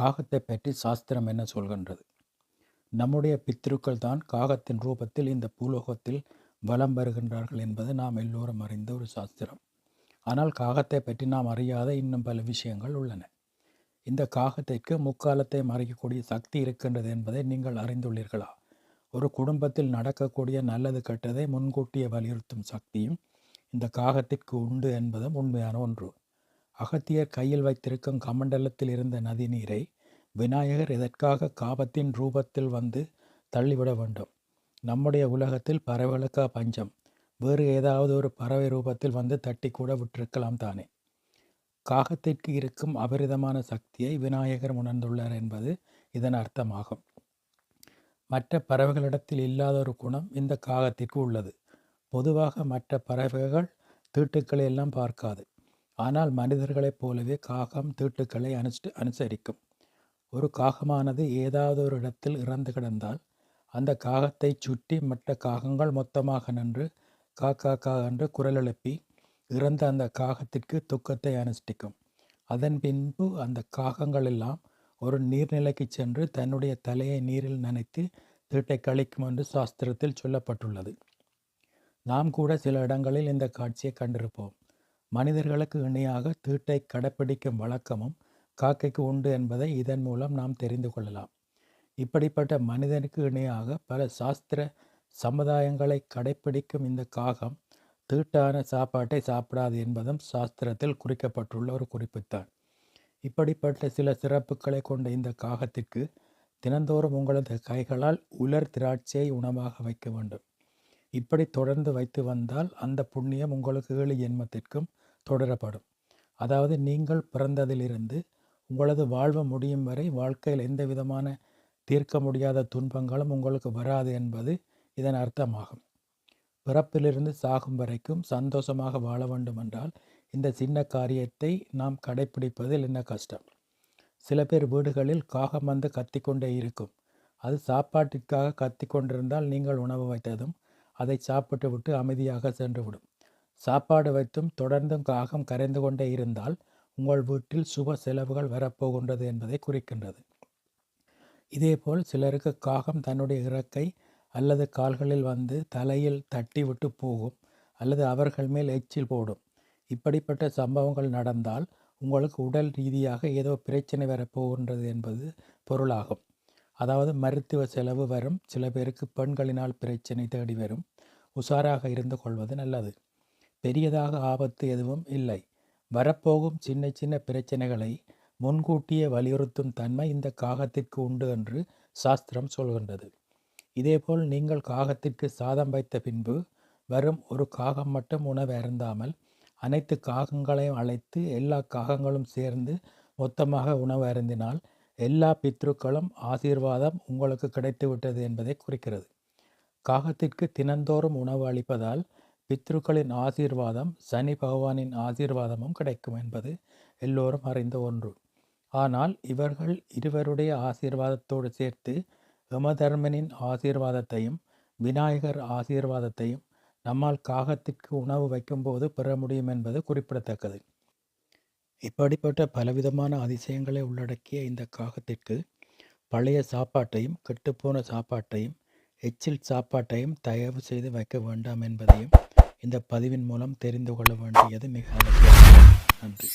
காகத்தை பற்றி சாஸ்திரம் என்ன சொல்கின்றது? நம்முடைய பித்திருக்கள் தான் காகத்தின் ரூபத்தில் இந்த பூலோகத்தில் வலம் வருகின்றார்கள் என்பது நாம் எல்லோரும் அறிந்த ஒரு சாஸ்திரம். ஆனால் காகத்தை பற்றி நாம் அறியாத இன்னும் பல விஷயங்கள் உள்ளன. இந்த காகத்திற்கு முக்காலத்தை மறைக்கக்கூடிய சக்தி இருக்கின்றது என்பதை நீங்கள் அறிந்துள்ளீர்களா? ஒரு குடும்பத்தில் நடக்கக்கூடிய நல்லது கெட்டதை முன்கூட்டியே வலியுறுத்தும் சக்தியும் இந்த காகத்திற்கு உண்டு என்பதும் உண்மையான ஒன்று. அகத்தியர் கையில் வைத்திருக்கும் கமண்டலத்தில் இருந்த நதி நீரை விநாயகர் எதற்காக காபத்தின் ரூபத்தில் வந்து தள்ளிவிட வேண்டும்? நம்முடைய உலகத்தில் பறவைகளுக்கா பஞ்சம்? வேறு ஏதாவது ஒரு பறவை ரூபத்தில் வந்து தட்டி கூட விட்டிருக்கலாம் தானே. காகத்திற்கு இருக்கும் அபரிதமான சக்தியை விநாயகர் உணர்ந்துள்ளார் என்பது இதன் அர்த்தமாகும். மற்ற பறவைகளிடத்தில் இல்லாத ஒரு குணம் இந்த காகத்திற்கு உள்ளது. பொதுவாக மற்ற பறவைகள் தீட்டுக்களை எல்லாம் பார்க்காது. ஆனால் மனிதர்களைப் போலவே காகம் தீட்டுக்களை அனுஷ்டு அனுசரிக்கும். ஒரு காகமானது ஏதாவது ஒரு இடத்தில் இறந்து கிடந்தால் அந்த காகத்தை சுற்றி மற்ற காகங்கள் மொத்தமாக நின்று காக்கா கா என்று குரல் எழுப்பி இறந்த அந்த காகத்திற்கு துக்கத்தை அனுஷ்டிக்கும். அதன் பின்பு அந்த காகங்கள் எல்லாம் ஒரு நீர்நிலைக்கு சென்று தன்னுடைய தலையை நீரில் நனைத்து தீட்டை கழிக்கும் என்று சாஸ்திரத்தில் சொல்லப்பட்டுள்ளது. நாம் கூட சில இடங்களில் இந்த காட்சியை கண்டிருப்போம். மனிதர்களுக்கு இணையாக தீட்டை கடைப்பிடிக்கும் வழக்கமும் காக்கைக்கு உண்டு என்பதை இதன் மூலம் நாம் தெரிந்து கொள்ளலாம். இப்படிப்பட்ட மனிதனுக்கு இணையாக பல சாஸ்திர சமுதாயங்களை கடைப்பிடிக்கும் இந்த காகம் தீட்டான சாப்பாட்டை சாப்பிடாது என்பதும் சாஸ்திரத்தில் குறிக்கப்பட்டுள்ள ஒரு குறிப்புத்தான். இப்படிப்பட்ட சில சிறப்புகளை கொண்ட இந்த காகத்திற்கு தினந்தோறும் உங்களது கைகளால் உலர் திராட்சையை உணவாக வைக்க வேண்டும். இப்படி தொடர்ந்து வைத்து வந்தால் அந்த புண்ணியம் உங்களுக்கு ஏழு ஜென்மத்திற்கும் தொடரப்படும். அதாவது நீங்கள் பிறந்ததிலிருந்து உங்களது வாழ்வு முடியும் வரை வாழ்க்கையில் எந்த விதமான தீர்க்க முடியாத துன்பங்களும் உங்களுக்கு வராது என்பது இதன் அர்த்தமாகும். பிறப்பிலிருந்து சாகும் வரைக்கும் சந்தோஷமாக வாழ வேண்டும் என்றால் இந்த சின்ன காரியத்தை நாம் கடைப்பிடிப்பதில் என்ன கஷ்டம்? சில பேர் வீடுகளில் காகம் வந்து கத்திக்கொண்டே இருக்கும். அது சாப்பாட்டிற்காக கத்தி கொண்டிருந்தால் நீங்கள் உணவு வைத்ததும் அதை சாப்பிட்டு விட்டு அமைதியாக சென்றுவிடும். சாப்பாடு வைத்தும் தொடர்ந்தும் காகம் கரைந்து கொண்டே இருந்தால் உங்கள் வீட்டில் சுப செலவுகள் வரப்போகின்றது என்பதை குறிக்கின்றது. இதேபோல் சிலருக்கு காகம் தன்னுடைய இறக்கை அல்லது கால்களில் வந்து தலையில் தட்டி விட்டு போகும் அல்லது அவர்கள் மேல் எச்சில் போடும். இப்படிப்பட்ட சம்பவங்கள் நடந்தால் உங்களுக்கு உடல் ரீதியாக ஏதோ பிரச்சனை வரப்போகின்றது என்பது பொருளாகும். அதாவது மருத்துவ செலவு வரும். சில பேருக்கு பெண்களினால் பிரச்சனை தேடி வரும். உஷாராக இருந்து கொள்வது நல்லது. பெரியதாக ஆபத்து எதுவும் இல்லை. வரப்போகும் சின்ன சின்ன பிரச்சனைகளை முன்கூட்டியே வலியுறுத்தும் தன்மை இந்த காகத்திற்கு உண்டு என்று சாஸ்திரம் சொல்கின்றது. இதேபோல் நீங்கள் காகத்திற்கு சாதம் வைத்த பின்பு வரும் ஒரு காகம் மட்டும் உணவு அருந்தாமல் அனைத்து காகங்களையும் அழைத்து எல்லா காகங்களும் சேர்ந்து மொத்தமாக உணவு அருந்தினால் எல்லா பித்ருக்களும் ஆசீர்வாதம் உங்களுக்கு கிடைத்துவிட்டது என்பதை குறிக்கிறது. காகத்திற்கு தினந்தோறும் உணவு அளிப்பதால் பித்ருக்களின் ஆசீர்வாதம் சனி பகவானின் ஆசீர்வாதமும் கிடைக்கும் என்பது எல்லோரும் அறிந்த ஒன்று. ஆனால் இவர்கள் இருவருடைய ஆசீர்வாதத்தோடு சேர்த்து யமதர்மனின் ஆசீர்வாதத்தையும் விநாயகர் ஆசீர்வாதத்தையும் நம்மால் காகத்திற்கு உணவு வைக்கும்போது பெற முடியும் என்பது குறிப்பிடத்தக்கது. இப்படிப்பட்ட பலவிதமான அதிசயங்களை உள்ளடக்கிய இந்த காகத்திற்கு பழைய சாப்பாட்டையும் கெட்டுப்போன சாப்பாட்டையும் எச்சில் சாப்பாட்டையும் தயவு செய்து வைக்க வேண்டாம் என்பதையும் இந்த பதிவின் மூலம் தெரிந்து கொள்ள வேண்டியது மிக அவசியம் நன்றி.